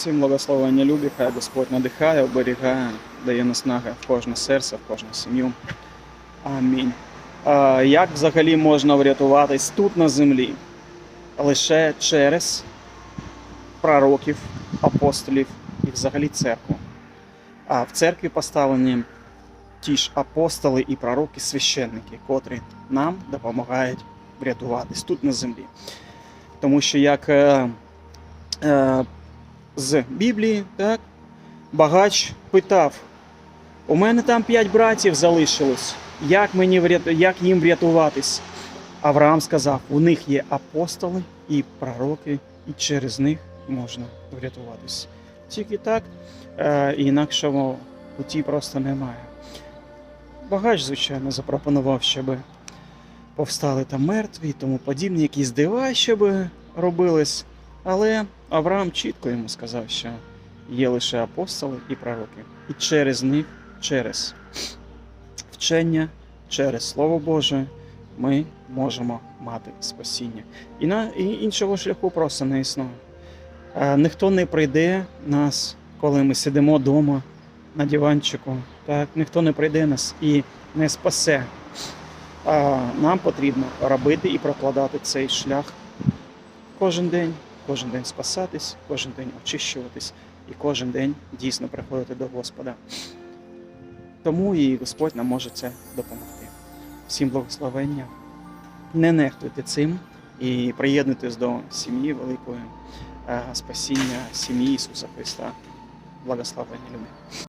Всім благословення любі, хай Господь надихає, оберігає, дає наснаги в кожне серце, в кожну сім'ю. Амінь. Як взагалі можна врятуватись тут на землі? Лише через пророків, апостолів і взагалі церкву. А в церкві поставлені ті ж апостоли і пророки, священники, котрі нам допомагають врятуватись тут на землі. Тому що як е, е, з Біблії, так, багач питав: у мене там п'ять братів залишилось. Як мені вряту... як їм врятуватись? Авраам сказав: у них є апостоли і пророки, і через них можна врятуватись. Тільки так, е, інакшого путі просто немає. Багач, звичайно, запропонував, щоб повстали там мертві і тому подібні, якісь дива, щоб робились. Але Авраам чітко йому сказав, що є лише апостоли і пророки. І через них, через вчення, через Слово Боже, ми можемо мати спасіння. І, на, і іншого шляху просто не існує. Е, ніхто не прийде нас, коли ми сидимо вдома на диванчику. Так, ніхто не прийде нас і не спасе. Нам потрібно робити і прокладати цей шлях кожен день, кожен день спасатись, кожен день очищуватись і кожен день дійсно приходити до Господа. Тому і Господь нам може це допомогти. Всім благословення. Не нехтуйте цим і приєднуйтесь до сім'ї великої е, спасіння, сім'ї Ісуса Христа. Благословення любі.